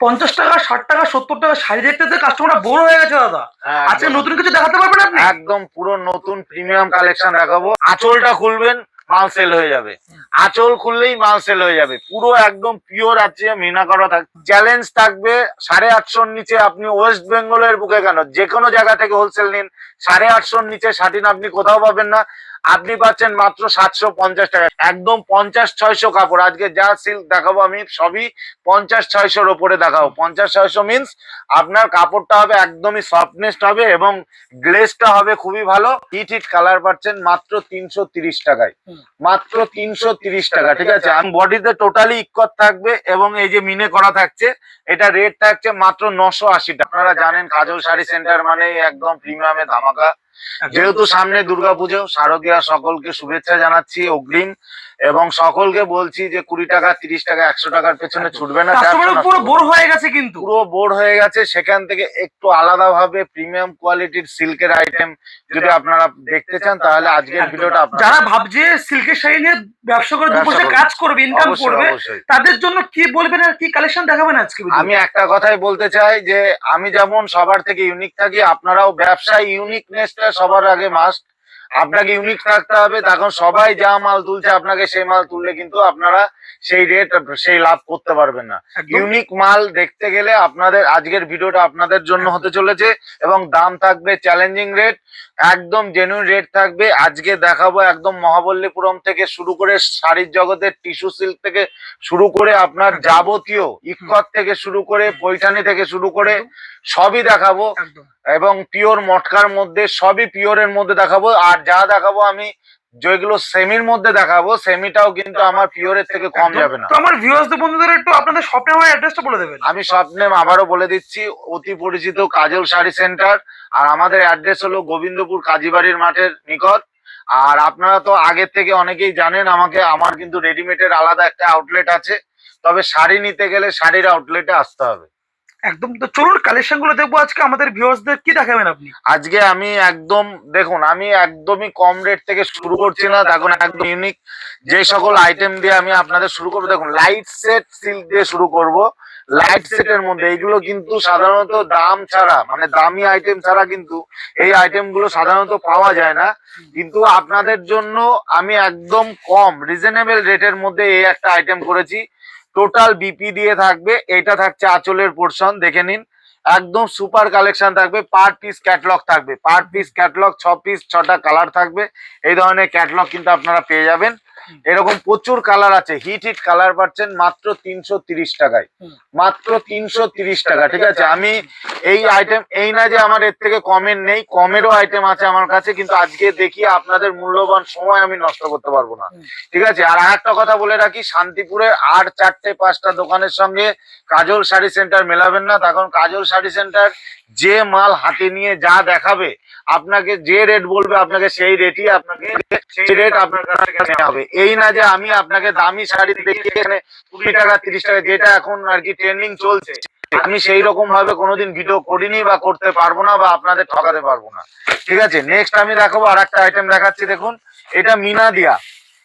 পঞ্চাশ টাকা ষাট টাকা সত্তর টাকা শাড়ি দেখতে দেখতে কাস্টমাররা বোর হয়ে গেছে দাদা। হ্যাঁ, আজকে নতুন কিছু দেখাতে পারবেন আপনি? একদম পুরো নতুন প্রিমিয়াম কালেকশন দেখাবো। আঁচলটা খুলবেন মাল সেল হয়ে যাবে। আঁচল খুললেই মাল সেল হয়ে যাবে। পুরো একদম পিওর আছে মিনা করা থাকবে চ্যালেঞ্জ থাকবে সাড়ে আটশোর নিচে আপনি ওয়েস্ট বেঙ্গলের বুকে কেন? যে কোনো জায়গা থেকে হোলসেল নিন সাড়ে আটশোর নিচে শাটিন আপনি কোথাও পাবেন না। আপনি পাচ্ছেন মাত্র সাতশো পঞ্চাশ টাকা। একদম পঞ্চাশ ছয়শো কাপড়। আজকে যা সিল্ক দেখাবো আমি সবই পঞ্চাশ ছয়শোর ওপরে দেখাবো। পঞ্চাশ ছয়শো মিনস আপনার কাপড়টা হবে একদমই সফটনেস হবে এবং গ্লেজটা হবে খুবই ভালো। হিট হিট কালার পাচ্ছেন মাত্র তিনশো তিরিশ টাকায়। মাত্র তিনশো তিরিশ টাকা ঠিক আছে? আমি বডিতে টোটালি ইক্কত থাকবে এবং এই যে মিনে করা থাকছে এটা রেট থাকছে মাত্র নশো আশি টাকা। আপনারা জানেন কাজল শাড়ি সেন্টার মানে একদম প্রিমিয়ামে ধামাকা। যেহেতু সামনে দুর্গাপুজো শারদীয়া সকলকে শুভেচ্ছা জানাচ্ছি অগ্রিম এবং সকলকে বলছি যে কুড়ি টাকা তিরিশ টাকা একশো টাকার পেছনে ছুটবে না পুরো বোর হয়ে গেছে কিন্তু পুরো বোর হয়ে গেছে সেখান থেকে একটু আলাদা ভাবে প্রিমিয়াম কোয়ালিটির সিল্কের আইটেম যদি আপনারা দেখতে চান তাহলে আজকের। ভিডিওটা যারা ভাবছে সিল্কের শাড়ি নিয়ে ব্যবসা করে দু পয়সা কাজ করবে ইনকাম করবে। তাদের জন্য কি বলবেন আর কি কালেকশন দেখাবেন আজকে? আমি একটা কথাই বলতে চাই যে আমি যেমন সবার থেকে ইউনিক থাকি আপনারাও ব্যবসায় ইউনিকনেসটা সবার আগে মাস্ট আপনাকে ইউনিক থাকতে হবে। তখন সবাই যা মাল তুলছে আপনাকে সেই মাল তুললে কিন্তু আপনারা সেই রেট সেই লাভ করতে পারবেন না। ইউনিক মাল দেখতে গেলে আপনাদের আজকের ভিডিওটা আপনাদের জন্য হতে চলেছে এবং দাম থাকবে চ্যালেঞ্জিং রেট একদম জেনুইন রেট থাকবে। আজকে দেখাবো একদম মহাবল্লীপুরম থেকে শুরু করে শাড়ির জগতের টিস্যু সিল্ক থেকে শুরু করে আপনার যাবতীয় ইকর থেকে শুরু করে পৈঠানি থেকে শুরু করে সবই দেখাবো। এবং পিওর মটকার মধ্যে সবই পিওরের মধ্যে দেখাবো। আর যা দেখাবো আমি যেগুলো সেমির মধ্যে দেখাবো সেমিটাও কিন্তু আমার পিওরের থেকে কম যাবে না। তো আমার ভিউয়ার্সদের বন্ধুদের একটু আপনাদের শপে আমার অ্যাড্রেসটা বলে দেবেন। আমি স্বপ্নে আবারও বলে দিচ্ছি অতি পরিচিত কাজল শাড়ি সেন্টার আর আমাদের অ্যাড্রেস হলো গোবিন্দপুর কাজীবাড়ির মাঠের নিকট। আর আপনারা তো আগের থেকে অনেকেই জানেন আমাকে আমার কিন্তু রেডিমেডের আলাদা একটা আউটলেট আছে। তবে শাড়ি নিতে গেলে শাড়ির আউটলেটে আসতে হবে। একদম তো চলুন কালেকশনগুলো দেখব আজকে। আমাদের ভিউয়ার্সদের কি দেখাবেন আপনি? আজকে আমি একদম, দেখুন, আমি একদমই কম রেট থেকে শুরু করছি না দেখুন একদম ইউনিক যে সকল আইটেম দিয়ে আমি আপনাদের শুরু করব, দেখুন লাইট সেট সিল্ক দিয়ে শুরু করব। লাইট সেটের মধ্যে এইগুলো কিন্তু সাধারণত দাম ছাড়া মানে দামি আইটেম ছাড়া কিন্তু এই আইটেমগুলো সাধারণত পাওয়া যায় না। কিন্তু আপনাদের জন্য আমি একদম কম রিজনেবল রেটের মধ্যে এই একটা আইটেম করেছি। টোটাল বিপি দিয়ে থাকবে, এটা থাকছে আঁচলের পোর্শন দেখে নিন। একদম সুপার কালেকশন থাকবে পার পিস ক্যাটলগ থাকবে। পার পিস ক্যাটলগ ছ পিস ছটা কালার থাকবে। এই ধরনের ক্যাটলগ কিন্তু আপনারা পেয়ে যাবেন। এরকম প্রচুর কালার আছে। হিট হিট কালার পাচ্ছেন মাত্র তিনশো তিরিশ টাকায়। মাত্র তিনশো তিরিশ টাকা ঠিক আছে? আমি এই আইটেম এই না যে আমার এর থেকে কমের নেই কমেরও আইটেম আছে আমার কাছে কিন্তু আজকে দেখি আপনাদের মূল্যবান সময় আমি নষ্ট করতে পারব না। ঠিক আছে? আর একটা কথা বলে রাখি শান্তিপুরে আর চারটে পাঁচটা দোকানের সঙ্গে কাজল শাড়ি সেন্টার মেলাবেন না। তখন কাজল শাড়ি সেন্টার যে মাল হাতে নিয়ে যা দেখাবে আপনাকে যে রেট বলবে, আপনাকে সেই রেটই আপনাকে, সেই রেট আপনার কাছ হবে। এই না যে আমি আপনাকে দামি শাড়ি দেখিয়ে এখানে কুড়ি টাকা, তিরিশ টাকা, যেটা এখন আর কি ট্রেন্ডিং চলছে, আমি সেই রকম ভাবে কোনোদিন ভিডিও করিনি বা করতে পারব না বা আপনাদের ঠকাতে পারব না। ঠিক আছে? নেক্সট আমি দেখাবো আর একটা আইটেম দেখাচ্ছি, দেখুন। এটা মিনা দিয়া।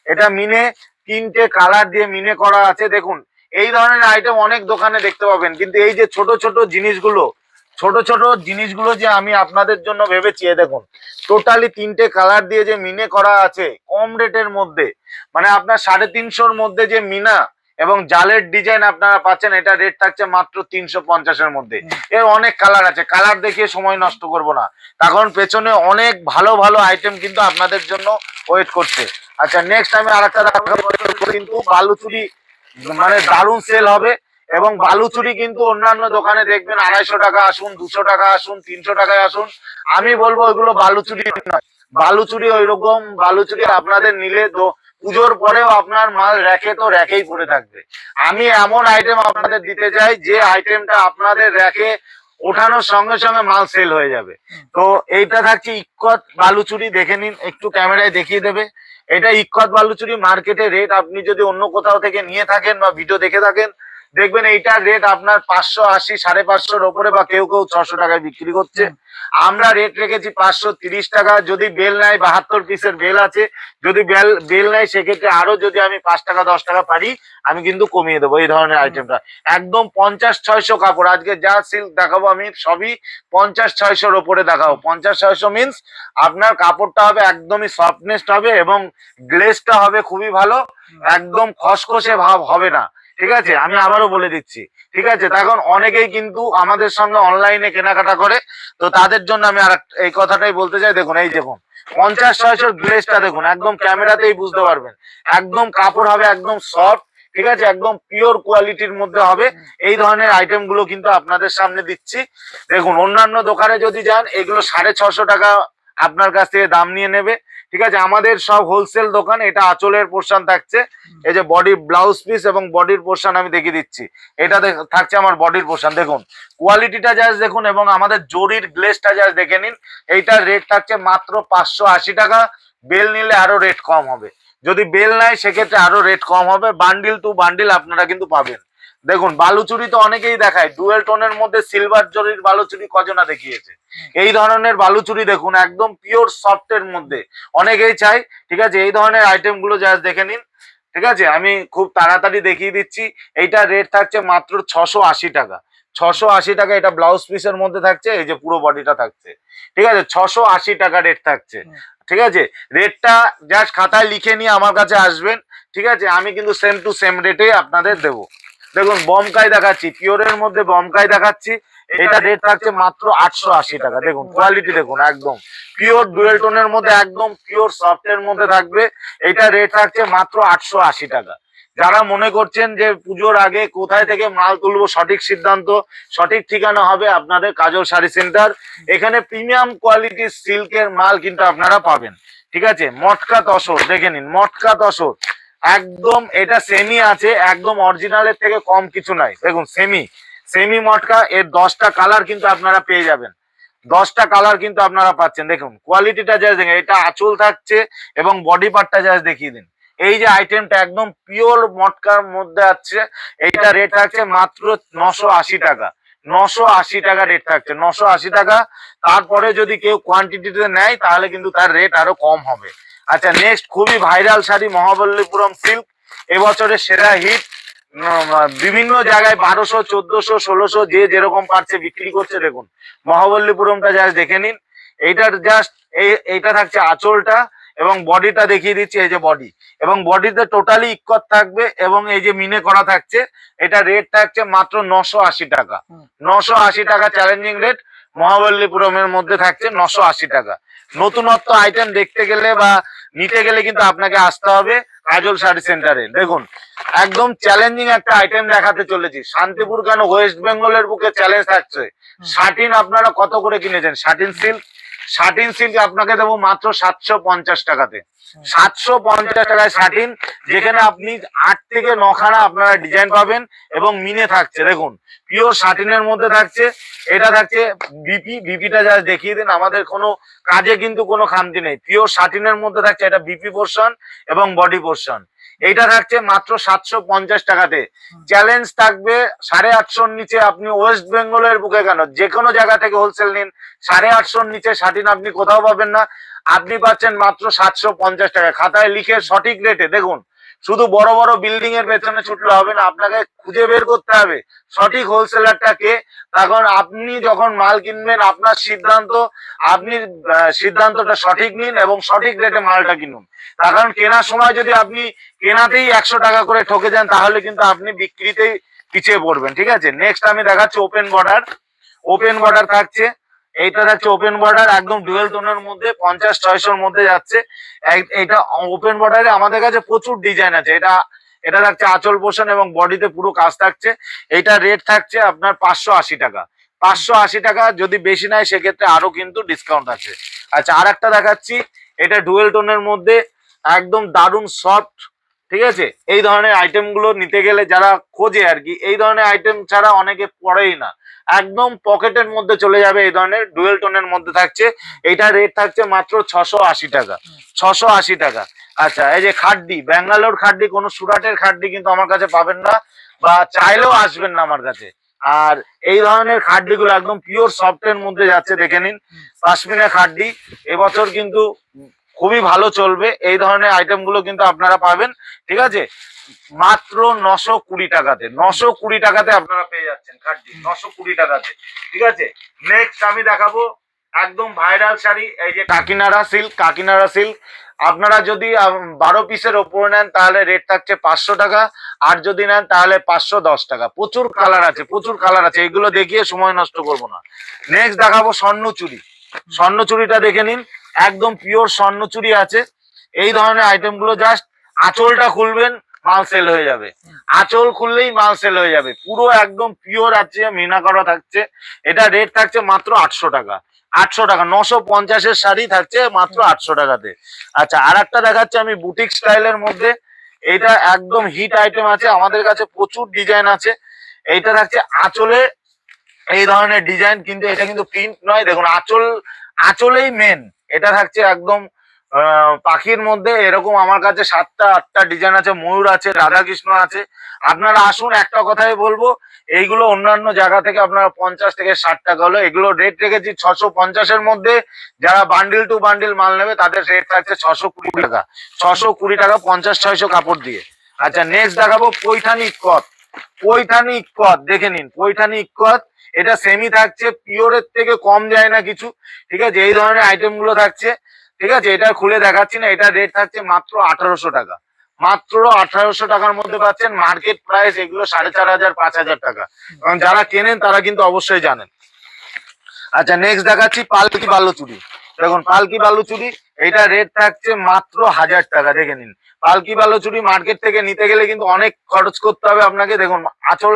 এটা মিনে তিনটে কালার দিয়ে মিনে করা আছে, দেখুন। এই ধরনের আইটেম অনেক দোকানে দেখতে পাবেন, কিন্তু এই যে ছোট ছোট জিনিসগুলো ছোট ছোট জিনিসগুলো যে আমি আপনাদের জন্য ভেবেছি দেখুন টোটালি তিনটে কালার দিয়ে যে মিনে করা আছে কম রেটের মধ্যে মানে আপনার সাড়ে তিনশোর মধ্যে যে মিনা এবং জালের ডিজাইন আপনারা পাচ্ছেন এটা রেট থাকছে মাত্র তিনশো পঞ্চাশের মধ্যে। এর অনেক কালার আছে কালার দেখিয়ে সময় নষ্ট করব না। কারণ পেছনে অনেক ভালো ভালো আইটেম কিন্তু আপনাদের জন্য ওয়েট করছে। আচ্ছা নেক্সট আমি আর একটা কিন্তু বালুচুরি মানে দারুণ সেল হবে। এবং বালুচুরি কিন্তু অন্যান্য দোকানে দেখবেন আড়াইশো টাকা আসুন, দুশো টাকা আসুন, তিনশো টাকায় আসুন। আমি বলব ওইগুলো বালুচুরি নয়। বালুচুরি ওই রকম বালুচুরি আপনাদের নিলে তো পুজোর পরেও আপনার মাল র্যাকে তো র্যাকেই পড়ে থাকবে। আমি এমন আইটেম আপনাদের দিতে চাই, যে আইটেমটা আপনাদের র্যাকে ওঠানোর সঙ্গে সঙ্গে মাল সেল হয়ে যাবে। তো এইটা থাকছে ইক্কত বালুচুরি দেখে নিন, একটু ক্যামেরায় দেখিয়ে দেবে। এটা ইক্কত বালুচুরি মার্কেটে রেট আপনি যদি অন্য কোথাও থেকে নিয়ে থাকেন বা ভিডিও দেখে থাকেন দেখবেন এইটার রেট আপনার পাঁচশো আশি সাড়ে পাঁচশোর ওপরে বা কেউ কেউ ছশো টাকায় বিক্রি করছে। আমরা রেট রেখেছি পাঁচশো তিরিশ টাকা। যদি বেল নেয় বাহাত্তর পিসের বেল আছে যদি বেল বেল নেয় সেক্ষেত্রে আরও যদি আমি পাঁচ টাকা দশ টাকা পারি আমি কিন্তু কমিয়ে দেবো এই ধরনের আইটেমটা একদম পঞ্চাশ ছয়শো কাপড়। আজকে যা সিল্ক দেখাবো আমি সবই পঞ্চাশ ছয়শোর ওপরে দেখাবো। পঞ্চাশ ছয়শো মিনস আপনার কাপড়টা হবে একদমই সফটনেস হবে এবং গ্লেজটা হবে খুবই ভালো। একদম খসখসে ভাব হবে না। ঠিক আছে? আমি আবারও বলে দিচ্ছি। ঠিক আছে? তখন অনেকেই কিন্তু আমাদের সঙ্গে অনলাইনে কেনাকাটা করে। তো তাদের জন্য আমি আর এই কথাটাই বলতে চাই। দেখুন, এই দেখুন, পঞ্চাশ ছয়শোর ড্রেসটা দেখুন, একদম ক্যামেরাতেই বুঝতে পারবেন। একদম কাপড় হবে, একদম সফট ঠিক আছে? একদম পিওর কোয়ালিটির মধ্যে হবে। এই ধরনের আইটেমগুলো কিন্তু আপনাদের সামনে দিচ্ছি। দেখুন, অন্যান্য দোকানে যদি যান, এগুলো সাড়ে ছশো টাকা আপনার কাছ থেকে দাম নিয়ে নেবে। ঠিক আছে, আমাদের সব হোলসেল দোকান, এটা আঁচলের পোর্শন থাকছে। এই যে বডি ব্লাউজ পিস এবং বডির পোর্শন আমি দেখিয়ে দিচ্ছি। এটা থাকছে আমার বডির পোর্শন দেখুন। কোয়ালিটিটা জাস্ট দেখুন এবং আমাদের জরির গ্লেসটা জাস্ট দেখে নিন। এইটার রেট থাকছে মাত্র পাঁচশো আশি টাকা। বেল নিলে আরও রেট কম হবে। যদি বেল নেয় সেক্ষেত্রে আরও রেট কম হবে। বান্ডিল টু বান্ডিল আপনারা কিন্তু পাবেন। দেখুন বালুচুরি তো অনেকেই দেখায়। ডুয়েল টোনের মধ্যে সিলভার জরির বালুচুরি কজনা দেখিয়েছে? এই ধরনের বালুচুরি দেখুন একদম পিওর সফটের মধ্যে। অনেকেই চাই ঠিক আছে এই ধরনের আইটেমগুলো জাস্ট দেখে নিন ঠিক আছে? আমি খুব তাড়াতাড়ি দেখিয়ে দিচ্ছি এইটা রেট থাকছে মাত্র ছশো আশি টাকা। ছশো আশি টাকা এটা ব্লাউজ পিসের মধ্যে থাকছে এই যে পুরো বডিটা থাকছে। ঠিক আছে ছশো আশি টাকা রেট থাকছে। ঠিক আছে? রেটটা জাস্ট খাতায় লিখে নিয়ে আমার কাছে আসবেন ঠিক আছে? আমি কিন্তু সেম টু সেম রেটে আপনাদের দেবো। দেখুন বমকাই দেখাচ্ছি, পিওরের মধ্যে বমকাই দেখাচ্ছি, এটা রেট থাকছে মাত্র আটশো আশি টাকা। দেখুন কোয়ালিটি দেখুন, একদম। পিওর ডুয়েল টোনের মধ্যে, একদম পিওর সফটের মধ্যে থাকবে, এটা রেট থাকছে মাত্র আটশো আশি টাকা। যারা মনে করছেন যে পুজোর আগে কোথায় থেকে মাল তুলবো, সঠিক সিদ্ধান্ত, সঠিক ঠিকানা হবে আপনাদের কাজল শাড়ি সেন্টার এখানে প্রিমিয়াম কোয়ালিটির সিল্কের মাল কিন্তু আপনারা পাবেন। ঠিক আছে? মটকা তসর, দেখে নিন, মটকা তসর। একদম এটা সেমি আছে, একদম অরিজিনালের থেকে কম কিছু নাই। দেখুন সেমি সেমি মটকা, এর দশটা কালার কিন্তু আপনারা পেয়ে যাবেন। দশটা কালার কিন্তু আপনারা পাচ্ছেন। দেখুন কোয়ালিটিটা জাস্ট দেখেন, এটা আঁচল থাকছে এবং বডি পার্টটা জাস্ট দেখিয়ে দিন। এই যে আইটেমটা একদম পিওর মটকার মধ্যে আছে, এইটা রেট থাকছে মাত্র নশো আশি টাকা। নশো আশি টাকা রেট থাকছে, নশো আশি টাকা। তারপরে যদি কেউ কোয়ান্টিটিতে নেয়, তাহলে কিন্তু তার রেট আরও কম হবে। আচ্ছা নেক্সট খুবই ভাইরাল শাড়ি মহাবল্লীপুরম সিল্ক এবছরের সেরা হিট বিভিন্ন জায়গায় বারোশো চোদ্দশো ষোলোশো যে যেরকম পারছে বিক্রি করছে দেখুন। মহাবল্লীপুরমটা জাস্ট দেখে নিন। এইটার জাস্ট এইটা থাকছে আঁচলটা এবং বডিটা দেখিয়ে দিচ্ছি এই যে বডি এবং বডিতে টোটালি ইক্কত থাকবে এবং এই যে মিনে করা থাকছে এটা রেট থাকছে মাত্র নশো আশি টাকা। নশো আশি টাকা চ্যালেঞ্জিং রেট মহাবল্লীপুরমের মধ্যে থাকছে নশো আশি টাকা। নতুনত্ব আইটেম দেখতে গেলে বা নিতে গেলে কিন্তু আপনাকে আসতে হবে কাজল শাড়ি সেন্টারে দেখুন একদম চ্যালেঞ্জিং একটা আইটেম দেখাতে চলেছি। শান্তিপুর কেন ওয়েস্ট বেঙ্গলের বুকে চ্যালেঞ্জ থাকছে? শাটিন আপনারা কত করে কিনেছেন? শাটিন সিল্ক শাটিন সিল্ক আপনাকে দেবো মাত্র সাতশো পঞ্চাশ টাকাতে। সাতশো পঞ্চাশ টাকায় শাটিন যেখানে আপনি আট থেকে নখানা আপনারা ডিজাইন পাবেন এবং মিনে থাকছে। দেখুন পিওর শাটিনের মধ্যে থাকছে, এটা থাকছে বিপি বিপিটা যা দেখিয়ে দিন, আমাদের কোনো কাজে কিন্তু কোনো খামতি নেই। পিওর শাটিনের মধ্যে থাকছে, এটা বিপি পোর্শন এবং বডি পোর্শন এইটা থাকছে মাত্র সাতশো পঞ্চাশ টাকাতে। চ্যালেঞ্জ থাকবে সাড়ে আটশোর নিচে আপনি ওয়েস্ট বেঙ্গলের বুকে কেন? যে কোনো জায়গা থেকে হোলসেল নিন সাড়ে আটশোর নিচে শাটিন আপনি কোথাও পাবেন না। আপনি পাচ্ছেন মাত্র সাতশো পঞ্চাশ টাকা। খাতায় লিখে সঠিক রেটে দেখুন। শুধু বড় বড় বিল্ডিং এর পেছনে ছুটলে হবে না, আপনাকে খুঁজে বের করতে হবে। সঠিক হোলসেলারটাকে তখন আপনি যখন মাল কিনবেন, আপনার সিদ্ধান্ত, আপনি সিদ্ধান্তটা সঠিক নিন এবং সঠিক রেটে মালটা কিনুন। তার কারণ কেনার সময় যদি আপনি কেনাতেই একশো টাকা করে ঠকে যান, তাহলে কিন্তু আপনি বিক্রিতেই পিছিয়ে পড়বেন, ঠিক আছে? নেক্সট আমি দেখাচ্ছি ওপেন বর্ডার ওপেন বর্ডার থাকছে। এইটা থাকছে ওপেন বর্ডার একদম ডুয়েল টোনের মধ্যে, পঞ্চাশ ছয়শোর মধ্যে যাচ্ছে। এটা ওপেন বর্ডারে আমাদের কাছে প্রচুর ডিজাইন আছে। এটা এটা থাকছে আঁচল পোষণ এবং বডিতে পুরো কাজ থাকছে। এইটা রেট থাকছে আপনার পাঁচশো আশি টাকা। পাঁচশো আশি টাকা যদি বেশি নেয়, সেক্ষেত্রে আরও কিন্তু ডিসকাউন্ট আছে। আচ্ছা আর একটা দেখাচ্ছি। এটা ডুয়েল টোনের মধ্যে একদম দারুণ সফট ঠিক আছে? এই ধরনের আইটেমগুলো নিতে গেলে যারা খোঁজে আর কি, এই ধরনের আইটেম ছাড়া অনেকে পড়েই না। একদম পকেটের মধ্যে চলে যাবে এই ধরনের ডুয়েল টোনের মধ্যে থাকছে। এইটা রেট থাকছে মাত্র ছশো আশি টাকা। ছশো আশি টাকা। আচ্ছা এই যে খাড্ডি, ব্যাঙ্গালোর খাড্ডি, কোনো সুরাটের খাড্ডি কিন্তু আমার কাছে পাবেন না, বা চাইলেও আসবেন না আমার কাছে। আর এই ধরনের খাড্ডিগুলো একদম পিওর সফটের মধ্যে যাচ্ছে, দেখে নিন। পাশমিনা খাড্ডি, এবছর কিন্তু খুবই ভালো চলবে। এই ধরনের আইটেমগুলো কিন্তু আপনারা পাবেন, ঠিক আছে? মাত্র নশো কুড়ি টাকাতে, নশো কুড়ি টাকাতে আপনারা পেয়ে যাচ্ছেন খাড্ডি নশো কুড়ি টাকাতে, ঠিক আছে? নেক্সট আমি দেখাবো একদম ভাইরাল শাড়ি, এই যে কাকিনাড়া সিল্ক কাকিনাড়া সিল্ক আপনারা যদি বারো পিসের ওপরে নেন, তাহলে রেট থাকছে পাঁচশো টাকা। আর যদি নেন, তাহলে পাঁচশো দশ টাকা। প্রচুর কালার আছে, প্রচুর কালার আছে। এগুলো দেখিয়ে সময় নষ্ট করব না। নেক্সট দেখাবো স্বর্ণচুরি। স্বর্ণচুরিটা দেখে নিন। একদম পিওর স্বর্ণচুরি আছে। এই ধরনের আইটেমগুলো জাস্ট আঁচলটা খুলবেন, মাল সেল হয়ে যাবে। আঁচল খুললেই মাল সেল হয়ে যাবে। পুরো একদম পিওর আছে, মিনা করা থাকছে। এটা রেট থাকছে মাত্র আটশো টাকা। আটশো টাকা, নশো পঞ্চাশের শাড়ি থাকছে মাত্র আটশো টাকাতে। আচ্ছা আর একটা দেখাচ্ছে আমি বুটিক স্টাইলের মধ্যে। এটা একদম হিট আইটেম আছে, আমাদের কাছে প্রচুর ডিজাইন আছে। এইটা থাকছে আঁচলে, এই ধরনের ডিজাইন কিন্তু এটা কিন্তু প্রিন্ট নয়। দেখুন, আঁচল, আঁচলেই মেন এটা থাকছে একদম পাখির মধ্যে এরকম আমার কাছে সাতটা, আটটা ডিজাইন আছে, ময়ূর আছে, রাধাকৃষ্ণ আছে। আপনারা আসুন, একটা কথাই বলব, এইগুলো অন্যান্য জায়গা থেকে আপনারা পঞ্চাশ থেকে ষাট টাকা হলো। এগুলো রেট রেখেছি ছশো পঞ্চাশের মধ্যে। যারা বান্ডিল টু বান্ডিল মাল নেবে, তাদের রেট থাকছে ছশো কুড়ি টাকা। ছশো কুড়ি টাকা পঞ্চাশ, ছয়শো কাপড় দিয়ে। আচ্ছা নেক্সট দেখাবো পৈঠানি কত। পৈঠানি কত, দেখে নিন পৈঠানি কত। এটা সেমি থাকছে পিওরের থেকে কম যায় না কিছু, ঠিক আছে? এই ধরনের আইটেমগুলো থাকছে, ঠিক আছে? এটা খুলে দেখাচ্ছি না, এটা রেট থাকছে মাত্র আঠারোশো টাকা। মাত্র আঠারোশো টাকার মধ্যে পাচ্ছেন মার্কেট প্রাইস এগুলো সাড়ে চার হাজার, পাঁচ হাজার টাকা। কারণ যারা কেনেন, তারা কিন্তু অবশ্যই জানেন। আচ্ছা নেক্সট দেখাচ্ছি পালকি বালুচুরি দেখুন, পালকি বালুচুরি এটা রেট থাকছে মাত্র হাজার টাকা, দেখে নিন। পালকি বালুচুরি মার্কেট থেকে নিতে গেলে কিন্তু অনেক খরচ করতে হবে আপনাকে। দেখুন, আচল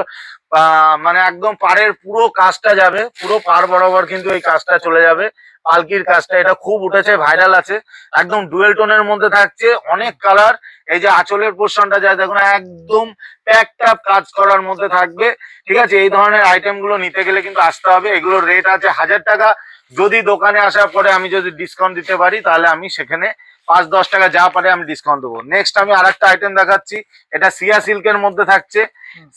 মানে একদম পাড়ের পুরো কাজটা যাবে, পুরো পার বরাবর কিন্তু এই কাজটা চলে যাবে। পালকির কাজটা এটা খুব উঠেছে ভাইরাল আছে। একদম ডুয়েল টোনের মধ্যে থাকছে, অনেক কালার এই যে আঁচলের পোর্শনটা যায় দেখুন, একদম প্যাকড আপ কাজ করার মধ্যে থাকবে। ঠিক আছে, এই ধরনের আইটেমগুলো নিতে গেলে কিন্তু আসতে হবে। এগুলোর রেট আছে হাজার টাকা। যদি দোকানে আসার পরে আমি যদি ডিসকাউন্ট দিতে পারি, তাহলে আমি সেখানে পাঁচ দশ টাকা যা পারে আমি ডিসকাউন্ট দেবো। নেক্সট আমি আরেকটা আইটেম দেখাচ্ছি। এটা সিয়া সিল্কের মধ্যে থাকছে।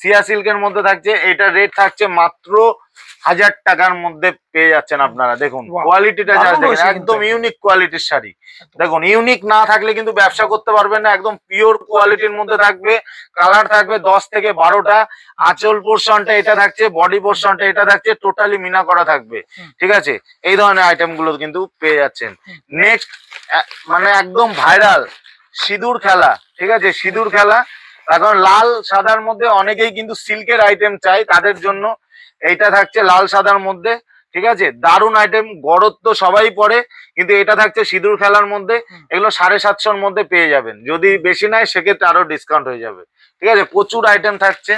সিয়া সিল্কের মধ্যে থাকছে এটা রেট থাকছে মাত্র হাজার টাকার মধ্যে পেয়ে যাচ্ছেন আপনারা দেখুন কোয়ালিটিটা জাস্ট দেখেন একদম ইউনিক কোয়ালিটির শাড়ি। দেখুন ইউনিক না থাকলে কিন্তু ব্যবসা করতে পারবেন না একদম পিওর কোয়ালিটির মধ্যে থাকবে। কালার থাকবে দশ থেকে বারোটা আঁচল পোর্শনটা এটা থাকছে বডি পোর্শনটা এটা থাকছে টোটালি মিনা করা থাকবে। ঠিক আছে? এই ধরনের আইটেমগুলো কিন্তু পেয়ে যাচ্ছেন। নেক্সট মানে একদম ভাইরাল সিঁদুর খেলা ঠিক আছে? সিঁদুর খেলা এখন লাল সাদার মধ্যে অনেকেই কিন্তু সিল্কের আইটেম চাই তাদের জন্য এইটা থাকছে লাল সাদার মধ্যে ঠিক আছে? দারুণ আইটেম গড়ত তো সবাই পরে কিন্তু এটা থাকছে সিঁদুর খেলার মধ্যে এগুলো সাড়ে সাতশোর মধ্যে পেয়ে যাবেন। যদি বেশি নেয় সেক্ষেত্রে আরও ডিসকাউন্ট হয়ে যাবে। ঠিক আছে? প্রচুর আইটেম থাকছে।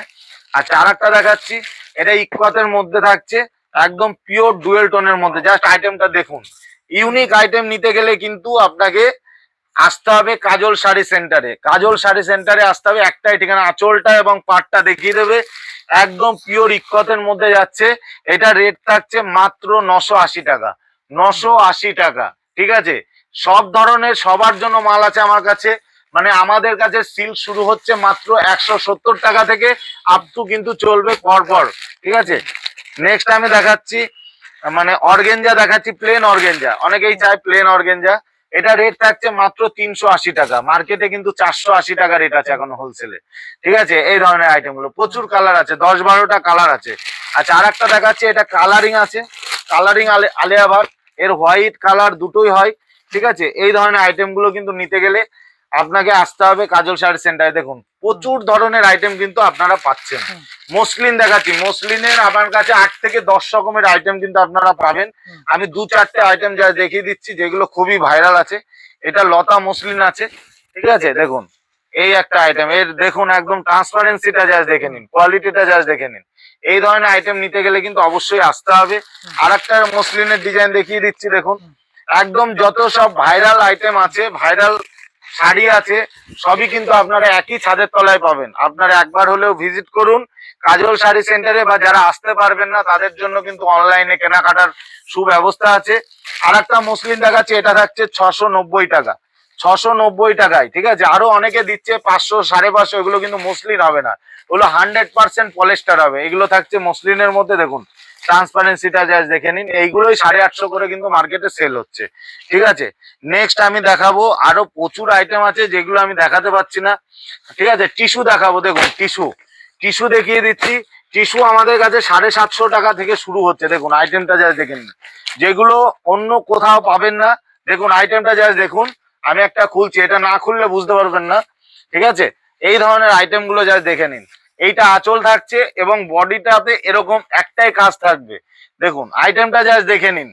আচ্ছা আর একটা দেখাচ্ছি। এটা ইকতের মধ্যে থাকছে একদম পিওর ডুয়েল টোনের মধ্যে। জাস্ট আইটেমটা দেখুন। ইউনিক আইটেম নিতে গেলে কিন্তু আপনাকে আসতে হবে কাজল শাড়ি সেন্টারে। কাজল শাড়ি সেন্টারে আসতে হবে, একটাই ঠিকানা, আঁচলটা এবং পাটটা দেখিয়ে দেবে। একদম পিওর ইকতের মধ্যে যাচ্ছে। এটা রেট থাকছে মাত্র নশো আশি টাকা। নশো আশি টাকা, ঠিক আছে? সব ধরনের সবার জন্য মাল আছে আমার কাছে। মানে আমাদের কাছে সিল্ক শুরু হচ্ছে মাত্র একশো সত্তর টাকা থেকে আপ টু কিন্তু চলবে পর পর ঠিক আছে? নেক্সট আমি দেখাচ্ছি মানে অর্গেঞ্জা দেখাচ্ছি প্লেন অর্গেঞ্জা। অনেকেই চায় প্লেন অর্গেঞ্জা। এটা রেট থাকছে মাত্র তিনশো আশি টাকা। মার্কেটে কিন্তু চারশো আশি টাকা রেট আছে এখন হোলসেলে ঠিক আছে? এই ধরনের আইটেমগুলো। প্রচুর কালার আছে। দশ বারোটা কালার আছে। আচ্ছা আর একটা দেখাচ্ছে। এটা কালারিং আছে। কালারিং আলে আবার এর হোয়াইট কালার দুটোই হয়। ঠিক আছে? এই ধরনের আইটেমগুলো কিন্তু নিতে গেলে আপনাকে আসতে হবে কাজল শাড়ি সেন্টারে দেখুন প্রচুর ধরনের আইটেম কিন্তু আপনারা পাচ্ছেন। মসলিন দেখাচ্ছি। মসলিনের আমার কাছে আট থেকে দশ রকমের আইটেম কিন্তু আপনারা পাবেন। আমি দু চারটে আইটেম যা দেখিয়ে দিচ্ছি যেগুলো খুবই ভাইরাল আছে। এটা লতা মসলিন আছে ঠিক আছে? দেখুন এই একটা আইটেম এর দেখুন একদম ট্রান্সপারেন্সিটা জাস্ট দেখে নিন কোয়ালিটিটা জাস্ট দেখে নিন। এই ধরনের আইটেম নিতে গেলে কিন্তু অবশ্যই আসতে হবে। আর একটা মসলিনের ডিজাইন দেখিয়ে দিচ্ছি দেখুন। একদম যত সব ভাইরাল আইটেম আছে ভাইরাল শাড়ি আছে, সবই কিন্তু আপনারা একই ছাদের তলায় পাবেন। আপনারা একবার হলেও ভিজিট করুন কাজল শাড়ি সেন্টারে বা যারা আসতে পারবেন না, তাদের জন্য কিন্তু অনলাইনে কেনাকাটার সুব্যবস্থা আছে। আর একটা মুসলিম দেখাচ্ছে, এটা থাকছে ছশো টাকা। ছশো নব্বই টাকায়, ঠিক আছে? আরও অনেকে দিচ্ছে পাঁচশো, সাড়ে পাঁচশো, এগুলো কিন্তু মসলিন হবে না। ওগুলো হান্ড্রেড পার্সেন্ট পলেস্টার হবে। এগুলো থাকছে মসলিনের মধ্যে, দেখুন। ট্রান্সপারেন্সিটা জাস্ট দেখে নিন। এইগুলোই সাড়ে আটশো করে কিন্তু মার্কেটে সেল হচ্ছে। ঠিক আছে? নেক্সট আমি দেখাবো, আরও প্রচুর আইটেম আছে যেগুলো আমি দেখাতে পাচ্ছি না। ঠিক আছে? টিস্যু দেখাবো, দেখুন টিস্যু টিস্যু দেখিয়ে দিচ্ছি। টিস্যু আমাদের কাছে সাড়ে সাতশো টাকা থেকে শুরু হচ্ছে। দেখুন আইটেমটা জাস্ট দেখে নিন। যেগুলো অন্য কোথাও পাবেন না, দেখুন আইটেমটা জাস্ট দেখুন। আমি একটা খুলছি, এটা না খুললে বুঝতে পারবেন না। ঠিক আছে? এই ধরনের আইটেমগুলো জাস্ট দেখে নিন। এইটা আঁচল থাকছে এবং বডিটাতে এরকম একটাই কাজ থাকবে। দেখুন আইটেমটা জাস্ট দেখে নিন।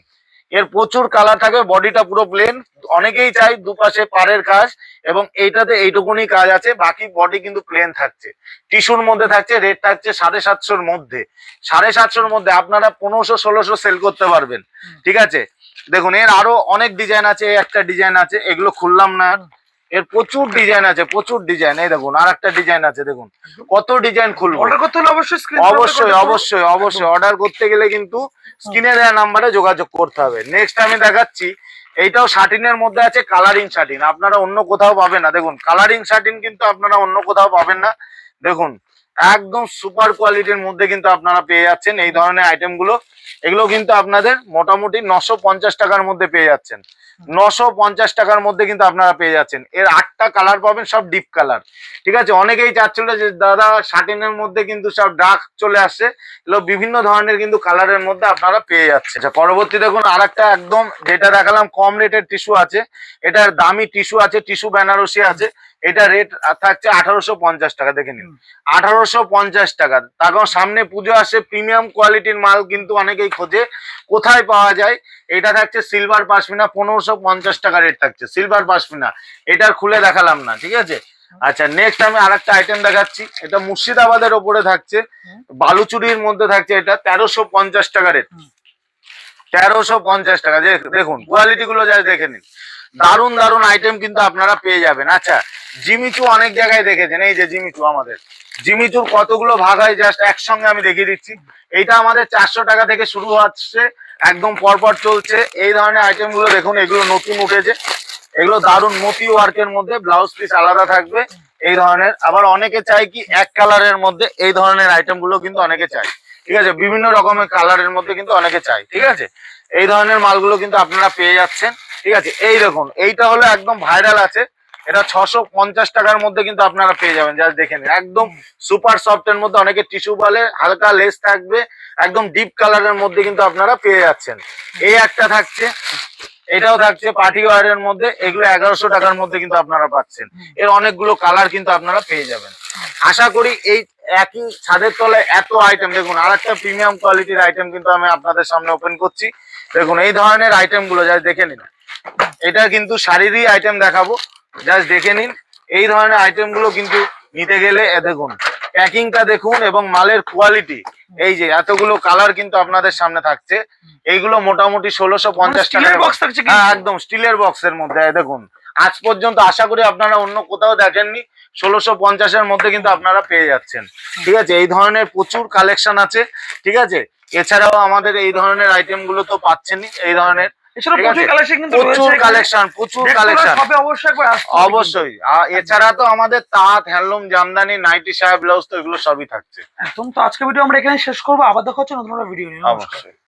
এর প্রচুর কালার থাকবে বডিটা পুরো প্লেন অনেকেই চাই দুপাশে পাড়ের কাজ এবং এইটাতে এইটুকুনি কাজ আছে বাকি বডি কিন্তু প্লেন থাকছে। টিস্যুর মধ্যে থাকছে রেট থাকছে সাড়ে সাতশোর মধ্যে। সাড়ে সাতশোর মধ্যে আপনারা পনেরোশো ষোলোশো সেল করতে পারবেন। ঠিক আছে? দেখুন এর আরও অনেক ডিজাইন আছে একটা ডিজাইন আছে এগুলো খুললাম না। আর। এর প্রচুর ডিজাইন আছে প্রচুর ডিজাইন এই দেখুন আর একটা ডিজাইন আছে দেখুন। কত ডিজাইন খুলবো? অর্ডার করতে হলে অবশ্যই স্ক্রিন অবশ্যই অবশ্যই অবশ্যই। অর্ডার করতে গেলে কিন্তু স্ক্রিনে দেওয়া নাম্বারে যোগাযোগ করতে হবে। নেক্সট আমি দেখাচ্ছি এইটাও শার্টিনের মধ্যে আছে কালারিং শার্টিন আপনারা অন্য কোথাও পাবেন না। দেখুন কালারিং শার্টিন কিন্তু আপনারা অন্য কোথাও পাবেন না। দেখুন একদম সুপার কোয়ালিটির মধ্যে কিন্তু আপনারা পেয়ে যাচ্ছেন এই ধরনের আইটেমগুলো। এগুলো কিন্তু আপনাদের মোটামুটি নশো পঞ্চাশ টাকার মধ্যে পেয়ে যাচ্ছেন। নশো পঞ্চাশ টাকার মধ্যে কিন্তু আপনারা পেয়ে যাচ্ছেন। এর আটটা কালার পাবেন সব ডিপ কালার ঠিক আছে? অনেকেই চাচ্ছিল যে দাদা শার্টিনের মধ্যে কিন্তু সব ডার্ক চলে আসছে। এগুলো বিভিন্ন ধরনের কিন্তু কালারের মধ্যে আপনারা পেয়ে যাচ্ছে আচ্ছা পরবর্তী দেখুন আর একটা একদম যেটা দেখালাম কম রেটের টিস্যু আছে। এটার দামি টিস্যু আছে টিস্যু বেনারসি আছে। এটা রেট থাকছে আঠারোশো পঞ্চাশ টাকা দেখে নিন। আঠারোশো পঞ্চাশ টাকা। তার কারণ সামনে পুজো আসে প্রিমিয়াম কোয়ালিটির মাল কিন্তু অনেকেই খোঁজে। কোথায় পাওয়া যায়? এটা থাকছে সিলভার পাশমিনা পনেরোশো পঞ্চাশ টাকা রেট থাকছে সিলভার পাশমিনা এটার খুলে দেখালাম না ঠিক আছে? আচ্ছা নেক্সট আমি আরেকটা আইটেম দেখাচ্ছি। এটা মুর্শিদাবাদের ওপরে থাকছে বালুচুরির মধ্যে থাকছে এটা তেরোশো পঞ্চাশ টাকা রেট তেরোশো পঞ্চাশ টাকা দেখুন কোয়ালিটি গুলো যা দেখে নিন। দারুণ দারুণ আইটেম কিন্তু আপনারা পেয়ে যাবেন। আচ্ছা জিমিচু অনেক জায়গায় দেখেছেন, এই যে জিমিচু আমাদের। জিমিচুর কতগুলো ভাগ হয় জাস্ট একসঙ্গে আমি দেখিয়ে দিচ্ছি। এইটা আমাদের চারশো টাকা থেকে শুরু হচ্ছে, একদম পরপর চলছে। এই ধরনের আইটেমগুলো দেখুন, এগুলো নতুন উঠেছে। এগুলো দারুণ মতি ওয়ার্কের মধ্যে ব্লাউজ পিস আলাদা থাকবে, এই ধরনের। আবার অনেকে চাই কি এক কালারের মধ্যে এই ধরনের আইটেমগুলো কিন্তু অনেকে চাই ঠিক আছে? বিভিন্ন রকমের কালারের মধ্যে কিন্তু অনেকে চাই ঠিক আছে? এই ধরনের মালগুলো কিন্তু আপনারা পেয়ে যাচ্ছেন, ঠিক আছে? এই দেখুন, এইটা হলো একদম ভাইরাল আছে। এটা ছশো পঞ্চাশ টাকার মধ্যে কিন্তু আপনারা পেয়ে যাবেন যা দেখে নিন। একদম সুপার সফট এর মধ্যে অনেকে টিস্যু বলে, হালকা লেস থাকবে, একদম ডিপ কালারের মধ্যে কিন্তু আপনারা পেয়ে যাচ্ছেন। এই একটা থাকছে, এটাও থাকছে পার্টি ওয়ারের মধ্যে, এগুলো এগারোশো টাকার মধ্যে কিন্তু আপনারা পাচ্ছেন। এর অনেকগুলো কালার কিন্তু আপনারা পেয়ে যাবেন। আশা করি এই একই ছাদের তলায় এত আইটেম দেখুন আর একটা প্রিমিয়াম কোয়ালিটির আইটেম কিন্তু আমি আপনাদের সামনে ওপেন করছি। দেখুন, এই ধরনের আইটেমগুলো জাস্ট দেখে নিন। এটা কিন্তু শাড়িরই আইটেম দেখাবো। জাস্ট দেখে নিন। এই ধরনের আইটেমগুলো কিন্তু নিতে গেলে এ দেখুন প্যাকিংটা দেখুন এবং মালের কোয়ালিটি এই যে এতগুলো কালার কিন্তু আপনাদের সামনে থাকছে। এইগুলো মোটামুটি ষোলোশো পঞ্চাশ টাকা স্টিলের বক্স থাকছে হ্যাঁ একদম স্টিলের বক্সের মধ্যে দেখুন। আজ পর্যন্ত আশা করি আপনারা অন্য কোথাও দেখেননি। ষোলোশো পঞ্চাশের মধ্যে কিন্তু আপনারা পেয়ে যাচ্ছেন। ঠিক আছে এই ধরনের প্রচুর কালেকশন আছে। ঠিক আছে এছাড়াও আমাদের এই ধরনের আইটেমগুলো তো পাচ্ছেনই এই ধরনের প্রচুর কালেকশন কিন্তু প্রচুর কালেকশন প্রচুর কালেকশন হবে অবশ্যই। এছাড়া তো আমাদের তাঁত হ্যান্ডলুম জামদানি নাইটি সাহেব ব্লাউজ তো এগুলো সবই থাকছে। একদম তো আজকে ভিডিও আমরা এখানে শেষ করব। আবার দেখা হচ্ছে নতুন একটা ভিডিও নিয়ে। অবশ্যই।